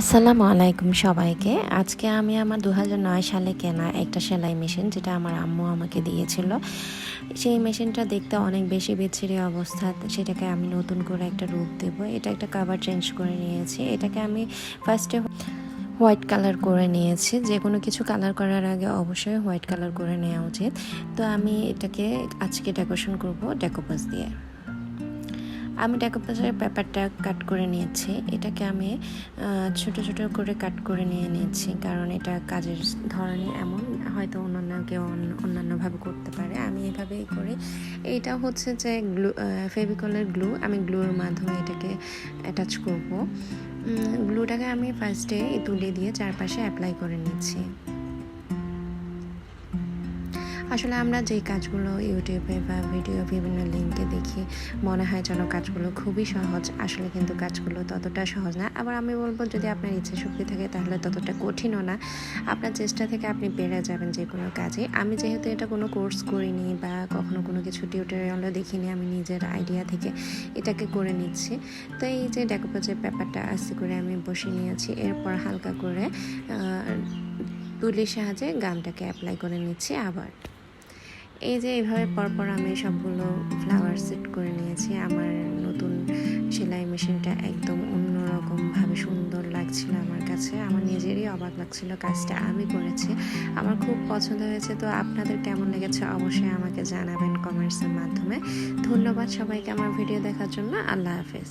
আসসালামু আলাইকুম সবাইকে। আজকে আমি আমার দু হাজার নয় সালে কেনা একটা সেলাই মেশিন, যেটা আমার আম্মু আমাকে দিয়েছিল। সেই মেশিনটা দেখতে অনেক বেশি বিচ্ছিরি অবস্থা। সেটাকে আমি নতুন করে একটা রূপ দেব। এটা একটা কাভার চেঞ্জ করে নিয়েছি। এটাকে আমি ফার্স্টে হোয়াইট কালার করে নিয়েছি। যে কোনো কিছু কালার করার আগে অবশ্যই হোয়াইট কালার করে নেওয়া উচিত। তো আমি এটাকে আজকে ডেকোরেশন করব ডেকোপাস দিয়ে। আমি ডেকোপাসের পেপারটা কাট করে নিয়েছি। এটাকে আমি ছোট ছোট করে কাট করে নিয়ে নিয়েছি। কারণ এটা কাজের ধরনই এমন, হয়তো অন্যান্য কেউ অন্য- অন্যান্যভাবে করতে পারে। আমি এভাবেই করি। এইটা হচ্ছে যে গ্লু ফেভিকলের গ্লু। আমি গ্লুর মাধ্যমে এটাকে অ্যাটাচ করব। গ্লুটাকে আমি ফার্স্টে তুলে দিয়ে চারপাশে অ্যাপ্লাই করে নিচ্ছি। আসলে আমরা যে কাজগুলো ইউটিউবে বা ভিডিও বিভিন্ন লিঙ্কে দেখি, মনে হয় যেন কাজগুলো খুবই সহজ। আসলে কিন্তু কাজগুলো ততটা সহজ না। আবার আমি বলব, যদি আপনার ইচ্ছে শক্তি থাকে, তাহলে ততটা কঠিনও না। আপনার চেষ্টা থেকে আপনি পেরে যাবেন যে কোনো কাজে। আমি যেহেতু এটা কোনো কোর্স করিনি বা কখনো কোনো কিছু টিউটোরিয়ালও দেখিনি, আমি নিজের আইডিয়া থেকে এটাকে করে নিচ্ছি। তো এই যে ডেকোপোজের ব্যাপারটা আস্তে করে আমি বসে নিয়েছি। এরপর হালকা করে তুলির সাহায্যে গামটাকে অ্যাপ্লাই করে নিচ্ছি আবার। এই যে এইভাবে পরপর আমি সবগুলো ফ্লাওয়ার সেট করে নিয়েছি, আমার নতুন সেলাই মেশিনটা একদম অন্যরকমভাবে সুন্দর লাগছিল আমার কাছে। আমার নিজেরই অবাক লাগছিল কাজটা আমি করেছি। আমার খুব পছন্দ হয়েছে, তো আপনাদের কেমন লেগেছে অবশ্যই আমাকে জানাবেন কমেন্টসের মাধ্যমে। ধন্যবাদ সবাইকে আমার ভিডিও দেখার জন্য। আল্লাহ হাফেজ।